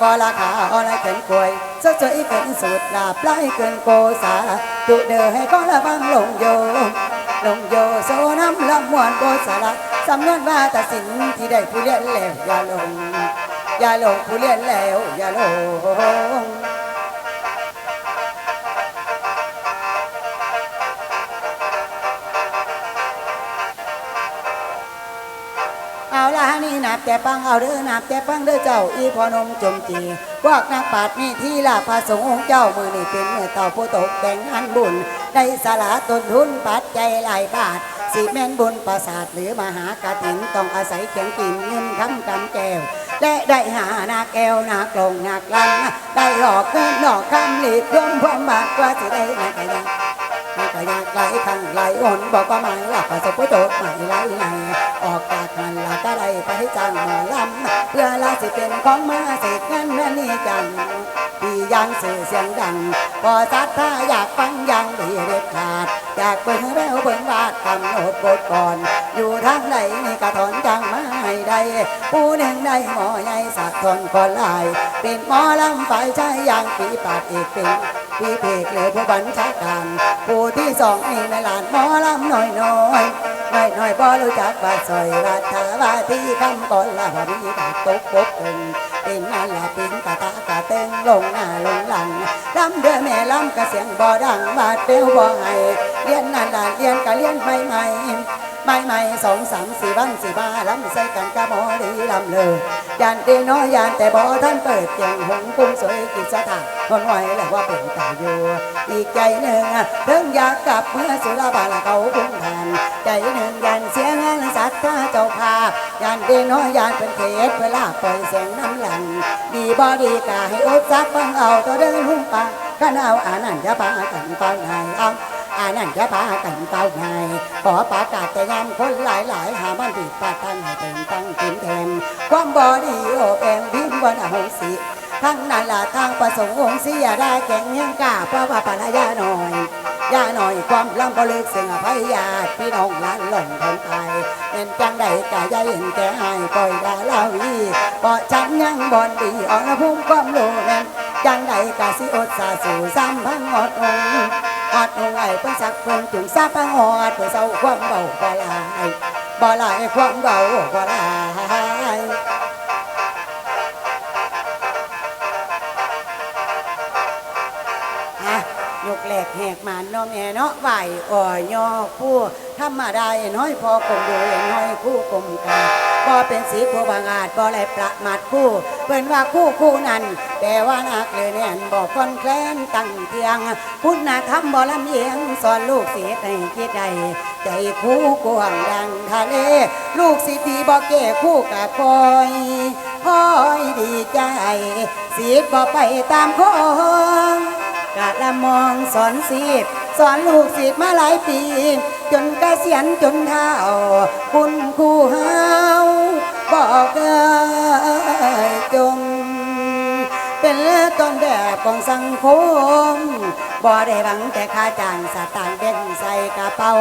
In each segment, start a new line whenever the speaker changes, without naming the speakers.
ก็ราคาอะไรเกินกวยสดสวยเกินสุดลาบไล่เกินโกสาตุเดือให้ก็ระบังลงโยลงโยโซน้ำลำมวนโกสาระสำนวนว่าตัดสินที่ได้ผู้เลี้ยนแล้วอย่าลงอย่าลงผู้เลี้ยนแล้วอย่าลง เอาละนี่นับแต่ปังเอาเด้อนับแต่ปังเด้อเจ้าอีพอนมจมจีพวกนักปราชญ์นี่ที่ละพระสงฆ์องค์เจ้ามือนี่เป็นเมื่อเต่าผู้ตกแต่งงานบุญได้สละต้นทุนปัจจัยหลายบาทสิแม่นบุญประสาทหรือมหากฐินต้องอาศัยเขียงกินเงินคำกำแก้วและได้หานาแก้วนากลงนากลังได้หลอกเงินหลอกคำหลีกย่อมความบาทกว่าสิได้นากยังมันก็อ ยากไหลข้างไหลอ่อนบอกว่าไม่หลับประสบผู้โจทย์ไม่ไหลไหลออกจากมันละก็ได้ไปจ้างหมอลำเพื่อลาสิเป็นของมาเสกเงินนั่นนี่จังพี่ยังสื่อเสียงดังพอจัดถ้าอยากฟังยังดีเด็ดขาดอยากเบิ่งแววเบิ่งวาดกำหนดบทก่อน อยู่ทางไหนนี่กระถอนจังมาให้ได้ผู้หนึ่งได้หมอใหญ่สักทนคนลาย เป็นหมอลำฝ่ายชายอย่างปีปากเอกเป็น พี่เพกเลยผู้บัญชาการผู้ที่สองนี่ในหลานหมอลำน้อยน้อยน้อยน้อยบ่รู้จักบาดซอยราชาวาที่คำก่อนละวันนี้บาดตกปกเป็นเป็นนั่นละปิงกะตากะเต็งลงหน้าลงหลังลำเดือแม่ลำกะเสียงบ่ดังบาดเปลวบ่ให้เรียนนั่นละเรียนกะเรียนใหม่ใหม่ ใหม่ใหม่สองสามสี่วันสี่บ้าลำใส่กันกะหมอดีลำเลยยานเตีน้อยยานแต่บ่ท่านเปิดเจียงหงกุ้งสวยกิจสถานคนไหวแล้วว่าเป็นตาอยู่อีกใจหนึ่งเพิ่งอยากกลับเมื่อสุราบาลเขาพุ่งแทนใจหนึ่งยันเสียงานสัตว์ท่าเจ้าภายันเดน้อยยันเป็นเทศเวลาปล่อยเสียงน้ำหลังดีบอดีกาให้อดซักฟังเอาตัวเดินหุ่งปาข้าเอาอานันจะพากันเป่าไงเอา อานันจะพากันเป่าไงขอประกาศแต่ยามคนหลายหลายหามันผิดปาตั้งให้เป็นตั้งกินแทนความบอดีโอแปงพิมพ์วันอโหสิทั้งนั้นละทางประสงค์องค์เสียได้แก่งยังกล้าเพราะว่าปรยาหน่อยยาหน่อยความลำก็ลึกเสียงอภัยาพี่น้องหลานหล่นคนตายเป็นจังใดกะยายเห็นแก่หายปล่อยดาลาวีเพราะฉันยังบอนดีอ่อนพุ่มความโลแม่นจังใดกะสิอดสาสู่ซ้ำพังอดอง อดองค์ไอ้เพื่อสักเพิ่นถึงซาพังหอดเพื่อเศร้าความเบาบ่ลายบ่ลายความเบาบ่ลายฮะยกแหลกแหกมันเนาะแม่เนาะไหวอ่อยยอผู้ธรรมดาน้อยพอกลมดูน้อยคู่กลมกา บ่เป็นสีผู้บางอาจบ่ไหลประมาทคู่เพิ่นว่าคู่คู่นั้นแต่ว่านักเลยเนี่ยบอกคนแคลนตั้งเทียงพุทธธรรมบ่ลำเอียงสอนลูกเสียให้คิดใดใจคู่กว้างดังทะเล ลูกสิทีบ่เก้คู่กับคอยคอยดีใจสีบ่ไปตามคองกะละมองสอนสิบ สอนลูกศิษย์มาหลายปี จนเกษียณจนเท่าคุณครูเฮาบอกเอ่ยจงเป็นต้นแบบของสังคม บ่ได้หวังแต่ค่าจ้างสตางค์เด่นใส่กระเป๋า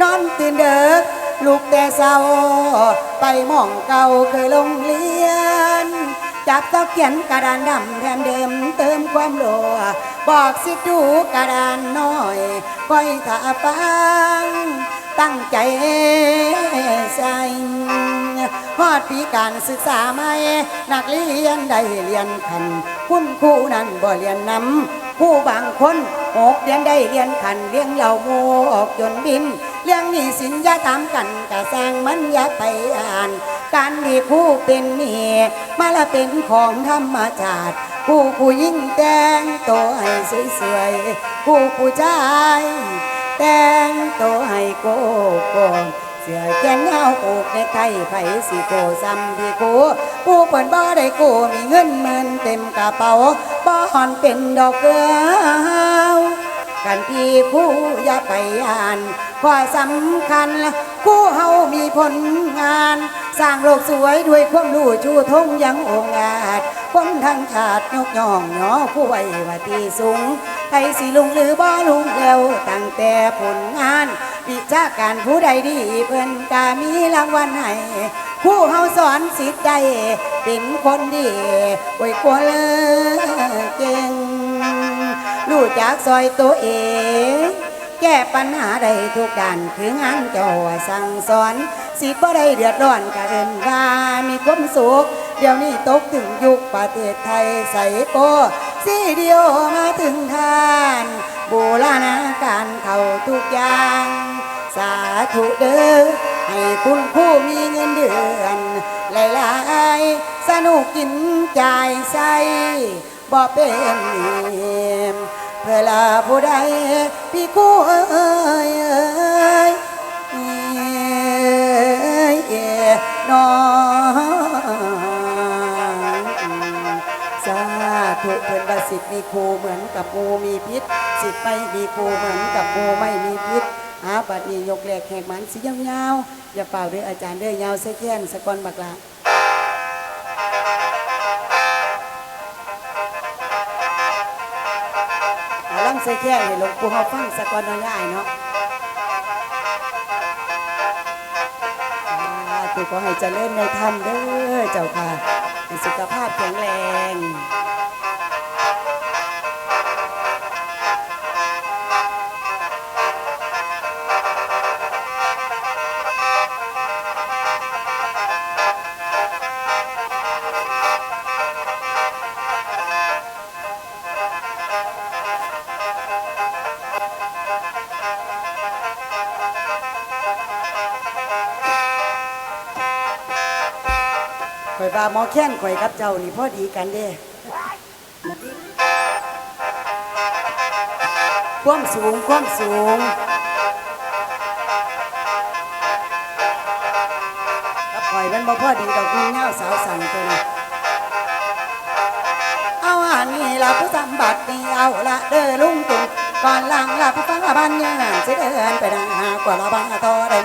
นอนตื่นเด็กลูกแต่เศร้า ไปมองเก่าเคยลงเรียน จับตะเขียนกระดานดำแทนเดิมเติมความโลบอกสิดูกระดานน้อยคอยถ้าฟัง ตั้งใจใส่ฮอดปีการศึกษาไม่นักเรียนได้เรียนขัน คุณครูนั้นบ่เรียนนำผู้บางคนหกเรียนได้เรียนขันเลี้ยงเหล่าโมออกจนบินเรื่องหนี้สินยาถามกันกะสร้างมันยาไปอ่าน การที่ผู้เป็นเมียมาละเป็นของธรรมชาติผู้ผู้ยิ่งแต่งตัวให้สวยๆผู้ผู้ชายแต่งตัวให้โกโก้เสือแขนยาวผูกในไทยไผสิโกซำพี่กูผู้เปิ่นบ่ได้กูมีเงินหมื่นเต็มกระเป๋าบ่หอนเป็นดอกเกลือกันพี่ผู้อย่าไปอ่านข้อสำคัญ คู่เฮามีผลงาน สร้างโลกสวยด้วยความรู้ชูทงยังองอาจคนทั้งชาติยกย่องหนอผู้ไว้ว่าที่สูงไทยสิลุงหรือบ่ลุงเร็วตั้งแต่ผลงานวิชาการผู้ใดดีเพิ่นกามีรางวัลให้ผู้เฮาสอนสิทธิ์ใดเป็นคนดีโอ้ยกลัวเลยเก่งรู้จักซอยตัวเอง แก้ปัญหาได้ทุกด้านคืองานเจ้าสั่งสอน สิบ่ได้เดือดร้อนกะเอินว่ามีความสุขเดี๋ยวนี้ตกถึงยุคประเทศไทยใส่โปสีเดียวมาถึงทานโบรณาการเข้าทุกอย่าง สาธุเด้อให้คุณผู้มีเงินเดือนหลายๆสนุกกินจ่ายใส่บ่เป็นหนี้ เพื่อลาผู้ใดพี่กู้เอ้ยเอ้ยเอ้ยน้องสาธุเพิ่นว่าสิทธิ์มีครูเหมือนกับงูมีพิษ สิทธิ์ไม่มีครูเหมือนกับงูไม่มีพิษอาบัดนี้ยกแหลกแหกมันสียาวๆอย่าเป่าเด้วยอาจารย์เด้อยาวเสียแค้นสะกอนบักละ ใส่แค่ให้หลวงปู่เฮาฟังสักอนน้อยอ้ายเนาะอ่าคือขอให้เจริญในธรรมเด้อเจ้าค่ะ สุขภาพแข็งแรงาหมอแค้นข่อยกับเจ้านี่พอดีกันเด้ความสูงความสูงกับข่อยมันบ่พอดีดอกมีเงาสาวสั่นตัวนี้เอาอันนี้ละผู้จำบัตรนี่เอาละเด้อลุงตุงก่อนหลังละผู้ฟังละบ้านยังงานสิเดินไปนะหา กว่าละบ้านต่อเดิน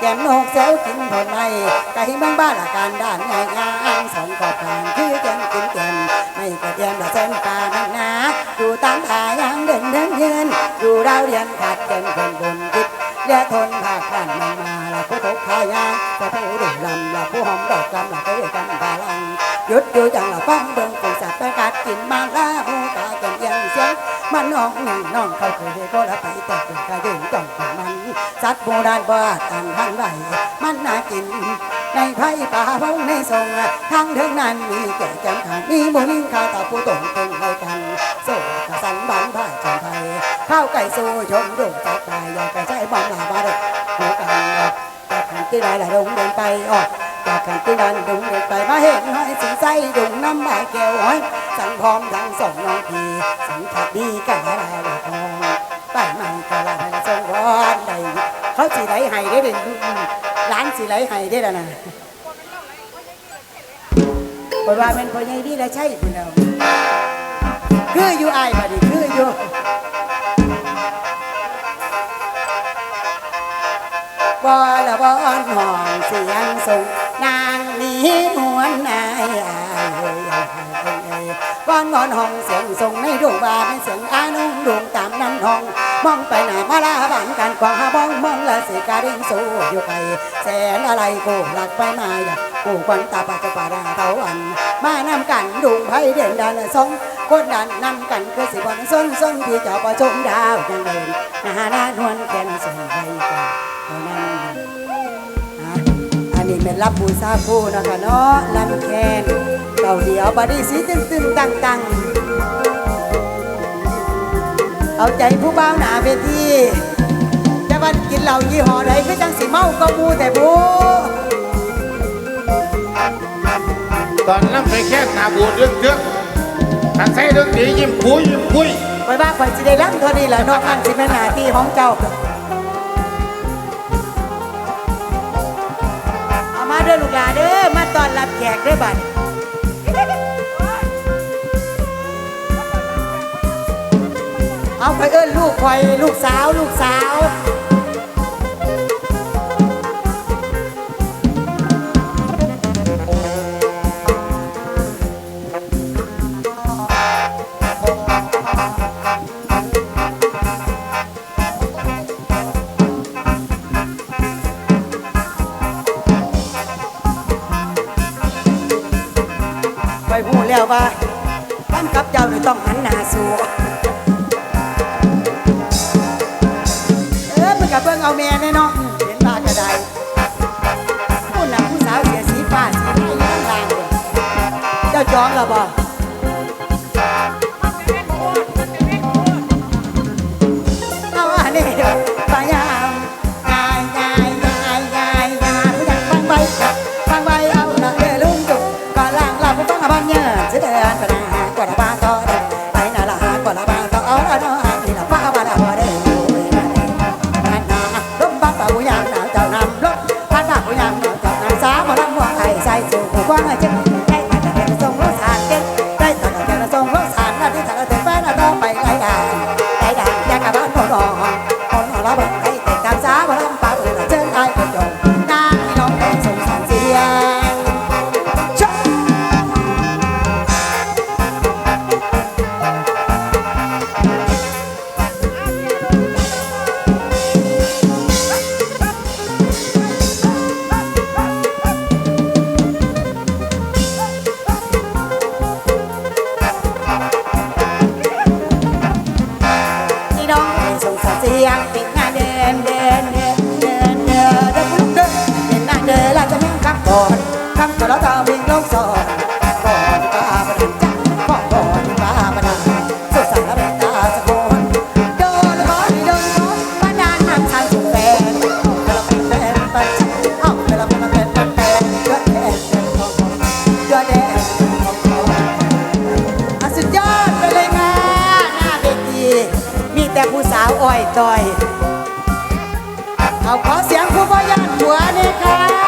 แก้มนกเซลกินผลไม้ไก่เมืองบ้านละการด้านง่ายงางสองขอบทางคือแกมกินแกมไม่กระเทียมละเส้นปลานักหนาอยู่ตามทายังเดินเดินยืนอยู่ดาวเรียนขาดเดินคนบนคิดเลือทนภาคบ้านมามาละผู้ตกขายางจะผู้ดุลำละผู้หอมดอกกำละผู้กันบาลัง หยุดอยู่จังละฟังเบิ่งฝูสัตว์ไปกัดกินมาละผู้กาเกันยังเสียงมันน้องหนึ่งน้องเขาเคยได้ก็ละไปแต่เป็นกระยืนจ้องของมันสัตว์โบราณบ้าตันทันไหวมันน่ากิน ในไผ่ป่าพงในทรงทางเทิงนั้นมีแก่จำขันมีหมูนิ่งข้าตาผู้ตรงตึงให้กันโซ่กระสันบันผ่ายจังไทยข้าวไก่สู้ชมดุจักตายอยากกระใช้บอมลาบาเด็กหัวกันออกจากขันที่ได้ละดงเดินไปออก จากขันที่นั้นดุงเดินไปมาเห็นห้อยสิงใจดุงน้ำใบแก้วห้อย สังพร้อมทั้งสองน้องพีสังขัดดีกันอะไรละทองไปมันกะลาทรงร้อนใดเขาสีไหลไห้ได้เป็นร้านสีไหลไห้ได้แล้วนะปว่าเป็นพ่อใหญ่ดีแล้วใช่พี่น้อคืออยู่อายมาดิคืออยู่บ่ละบ่อนห้องเสียงส่ง นางนี้นวนายอายเอ้อายเอ้ยเอ้ยบ่อนงอนห้องเสียงส่งในดวงบาเป็นเสียงอานุ่งดวงตามนั้นห้องมองไปหน้ามาลาบังกันกว่าบ้องมองละสิการิงสู้อยู่ไกลแสนอะไรกูหลักไปมาอยากกูควันตาปากปาดาเตาอัน มานำกันดุงไพ่เด่นดันสองคนดันนำกันคือสิบวันส้นส้นพี่เจ้าประชมดาวยังเดินหาหน้านวลแก่นส่งไปก่อนเท่านั้น นนี้เป็นรับบูชาคู่นะคะเนาะลำแคนเก่าเดียวบอดี้สีตึงตึงตังตังเอาใจผู้เบาวหนาเวทีจะวันกินเหล้ายี่ห้อใดคือจังสีเมาก็มูแต่บู
ตอนนั้นไปแค่หนาบูดเรื่องเรื่องทันใส่เรื่องดียิ้มคุยยิ้มคุย
ไปบ้าข่อยสิได้รับเท่านี้แหละนอกอันสิแม่นหน้าที่ของเจ้า เด้อลูกาเด้อมาตอนรับแขกเด้อบัดเอาไปเอิ้นลูกคอยลูกสาวลูกสาวับเบิ้งเอาแม่แน่เนาะเห็นตากระไดผู้หนังผู้สาวเสียสีฟ้าสีไม้ย่างลางเจ้าจ้องกับบ่าวอ้อยต่อยเอาขอเสียงผู้บริหารหัวนี่ค่ะ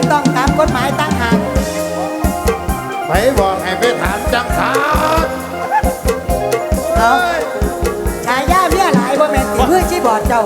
กต้องตามกฎหมายตั้งหาก
ไปบอกให้ไปถามจังสา
เอาชายาเมียหลายบ่แม่นติเพื่อชีบอดเจ้า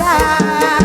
ส